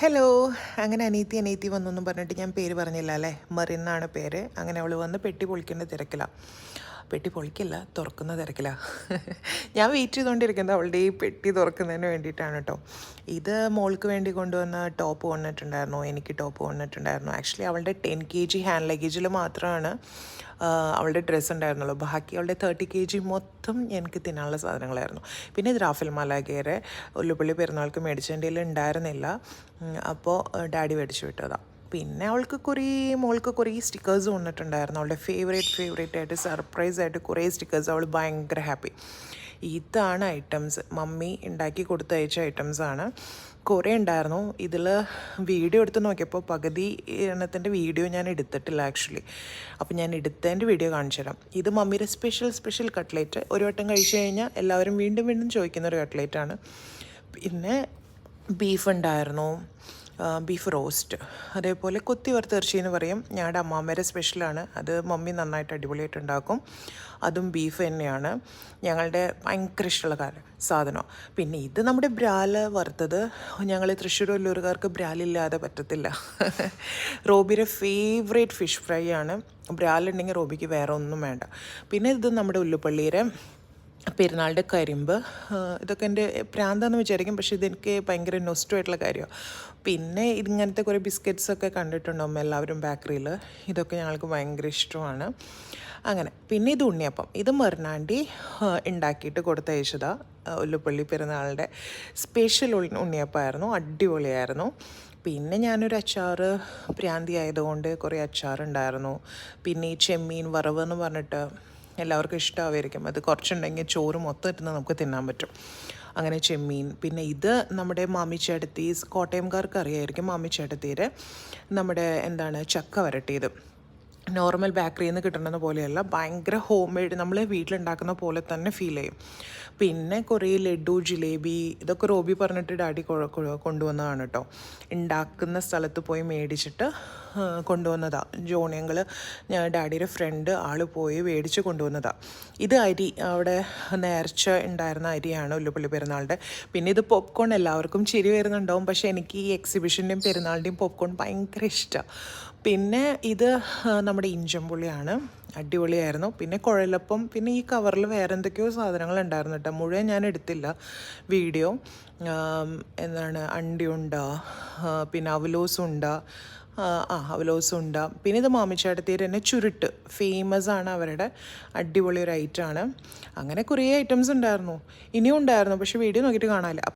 Hello അങ്ങനെ അനീത്തി അനീത്തി വന്നൊന്നും പറഞ്ഞിട്ട് ഞാൻ പേര് പറഞ്ഞില്ല അല്ലേ? മറിന്നാണ് പേര്. അങ്ങനെ അവൾ വന്ന് പെട്ടി പൊളിക്കേണ്ട തിരക്കില. പെട്ടി പൊളിക്കില്ല തുറക്കുന്ന തിരക്കിലാണ് ഞാൻ വെയിറ്റ് ചെയ്തുകൊണ്ടിരിക്കുന്നത് അവളുടെ ഈ പെട്ടി തുറക്കുന്നതിന് വേണ്ടിയിട്ടാണ് കേട്ടോ ഇത് മോൾക്ക് വേണ്ടി കൊണ്ടുവന്ന ടോപ്പ് കൊണ്ടിട്ടുണ്ടായിരുന്നു എനിക്ക് ടോപ്പ് കൊണ്ടിട്ടുണ്ടായിരുന്നു ആക്ച്വലി അവളുടെ ടെൻ കെ ജി ഹാൻഡ് ലഗേജിൽ മാത്രമാണ് അവളുടെ ഡ്രസ്സ് ഉണ്ടായിരുന്നുള്ളൂ. ബാക്കി അവളുടെ തേർട്ടി കെ ജി മൊത്തം എനിക്ക് തിന്നാനുള്ള സാധനങ്ങളായിരുന്നു. പിന്നെ ഇത് റാഫൽ മലാഗേറെ ഉള്ളുപള്ളി പെരുന്നാൾക്ക് മേടിച്ചതിന്റെ ഉണ്ടായിരുന്നില്ല. അപ്പോൾ ഡാഡി മേടിച്ചു വിട്ടതാണ് പിന്നെ അവൾക്ക് കുറേ മോൾക്ക് കുറേ സ്റ്റിക്കേഴ്സ് വന്നിട്ടുണ്ടായിരുന്നു. അവളുടെ ഫേവറേറ്റ് ഫേവറേറ്റ് ആയിട്ട് സർപ്രൈസ് ആയിട്ട് കുറേ സ്റ്റിക്കേഴ്സ് അവൾ ഭയങ്കര ഹാപ്പി ഇതാണ് ഐറ്റംസ് മമ്മി ഉണ്ടാക്കി കൊടുത്തയച്ച ഐറ്റംസാണ് കുറേ ഉണ്ടായിരുന്നു. ഇതിൽ വീഡിയോ എടുത്ത് നോക്കിയപ്പോൾ പകുതി എണ്ണത്തിന്റെ വീഡിയോ ഞാൻ എടുത്തിട്ടില്ല ആക്ച്വലി അപ്പോൾ ഞാൻ എടുത്തതിന്റെ വീഡിയോ കാണിച്ചു തരാം. ഇത് മമ്മിയുടെ സ്പെഷ്യൽ സ്പെഷ്യൽ കട്ട്ലേറ്റ് ഒരു വട്ടം കഴിച്ചു കഴിഞ്ഞാൽ എല്ലാവരും വീണ്ടും വീണ്ടും ചോദിക്കുന്ന ഒരു കട്ട്ലേറ്റാണ് പിന്നെ ബീഫ് ഉണ്ടായിരുന്നു. ബീഫ് റോസ്റ്റ് അതേപോലെ കൊത്തി വറുത്തിറച്ചി എന്ന് പറയും ഞങ്ങളുടെ അമ്മാമ്മേരെ സ്പെഷ്യലാണ് അത് മമ്മി നന്നായിട്ട് അടിപൊളിയായിട്ട് ഉണ്ടാക്കും അതും ബീഫ് തന്നെയാണ്. ഞങ്ങളുടെ ഭയങ്കര ഇഷ്ടമുള്ള കാര്യം സാധനം പിന്നെ ഇത് നമ്മുടെ ബ്രാൽ വറുത്തത്. ഞങ്ങൾ തൃശ്ശൂർ വല്ലൂരുകാർക്ക് ബ്രാലില്ലാതെ പറ്റത്തില്ല. റോബിയുടെ ഫേവറേറ്റ് ഫിഷ് ഫ്രൈ ആണ്. ബ്രാലുണ്ടെങ്കിൽ റോബിക്ക് വേറെ ഒന്നും വേണ്ട. പിന്നെ ഇത് നമ്മുടെ ഉള്ളുപ്പള്ളിയുടെ പെരുന്നാളിന്റെ കരിമ്പ് ഇതൊക്കെ എന്റെ പ്രാന്താന്ന് വിചാരിക്കും പക്ഷേ ഇതെനിക്ക് ഭയങ്കര നൊസ്റ്റമായിട്ടുള്ള കാര്യമാണ്. പിന്നെ ഇങ്ങനത്തെ കുറേ ബിസ്ക്കറ്റ്സൊക്കെ കണ്ടിട്ടുണ്ടാവും എല്ലാവരും ബേക്കറിയിൽ? ഇതൊക്കെ ഞങ്ങൾക്ക് ഭയങ്കര ഇഷ്ടമാണ്. അങ്ങനെ പിന്നെ ഇത് ഉണ്ണിയപ്പം. ഇത് മെറിനാണ്ടി ഉണ്ടാക്കിയിട്ട് കൊടുത്തയച്ചതാ. ആ, ഉല്ലുപ്പള്ളി പെരുന്നാളിന്റെ സ്പെഷ്യൽ ഉണ്ണി ഉണ്ണിയപ്പമായിരുന്നു അടിപൊളിയായിരുന്നു. പിന്നെ ഞാനൊരു അച്ചാറ് പ്രാന്തി ആയതുകൊണ്ട് കുറേ അച്ചാറുണ്ടായിരുന്നു. പിന്നെ ഈ ചെമ്മീൻ വറവ് എന്ന് പറഞ്ഞിട്ട് എല്ലാവർക്കും ഇഷ്ടമായിരിക്കും അത് കുറച്ചുണ്ടെങ്കിൽ ചോറ് മൊത്തം ഇരുന്ന് നമുക്ക് തിന്നാൻ പറ്റും. അങ്ങനെ ചെമ്മീൻ. പിന്നെ ഇത് നമ്മുടെ മാമിച്ചേട്ടത്തി കോട്ടയംകാർക്ക് അറിയായിരിക്കും മാമിച്ചേട്ടത്തിയുടെ നമ്മുടെ എന്താണ് ചക്ക വരട്ടിയത്. നോർമൽ ബേക്കറിയിൽ നിന്ന് കിട്ടുന്നത് പോലെയല്ല. ഭയങ്കര ഹോം മെയ്ഡ് നമ്മൾ വീട്ടിലുണ്ടാക്കുന്ന പോലെ തന്നെ ഫീൽ ചെയ്യും. പിന്നെ കുറേ ലഡു ജിലേബി ഇതൊക്കെ റോബി പറഞ്ഞിട്ട് ഡാഡി കൊണ്ടുവന്നതാണ് കേട്ടോ ഉണ്ടാക്കുന്ന സ്ഥലത്ത് പോയി മേടിച്ചിട്ട് കൊണ്ടുവന്നതാണ് കൊണ്ടുവന്നതാ. ജോണിയങ്ങൾ ഡാഡിയുടെ ഫ്രണ്ട് ആൾ പോയി മേടിച്ച് കൊണ്ടുവന്നതാണ് ഇത് അരി അവിടെ നേർച്ച ഉണ്ടായിരുന്ന അരിയാണ് ഉല്ലുപള്ളി പെരുന്നാളുടെ പിന്നെ ഇത് പോപ്കോൺ എല്ലാവർക്കും ചിരി വരുന്നുണ്ടാവും. പക്ഷേ എനിക്ക് ഈ എക്സിബിഷന്റെയും പെരുന്നാളിന്റെയും പോപ്കോൺ ഭയങ്കര ഇഷ്ടമാണ് പിന്നെ ഇത് ആ, നമ്മുടെ ഇഞ്ചമ്പുള്ളിയാണ് അടിപൊളിയായിരുന്നു. പിന്നെ കുഴലപ്പം പിന്നെ ഈ കവറിൽ വേറെ എന്തൊക്കെയോ സാധനങ്ങൾ ഉണ്ടായിരുന്നു കേട്ടോ. മുഴുവൻ ഞാൻ എടുത്തില്ല. വീഡിയോ എന്താണ് അണ്ടിയുണ്ട പിന്നെ അവലോസുണ്ട ആ അവലോസുണ്ട. പിന്നെ ഇത് മാമിച്ചാട്ടത്തേര് തന്നെ ചുരുട്ട്. ഫേമസ് ആണ് അവരുടെ. അടിപൊളി ഒരു ഐറ്റമാണ് അങ്ങനെ കുറേ ഐറ്റംസ് ഉണ്ടായിരുന്നു. ഇനിയും ഉണ്ടായിരുന്നു. പക്ഷേ വീഡിയോ നോക്കിയിട്ട് കാണാനില്ല.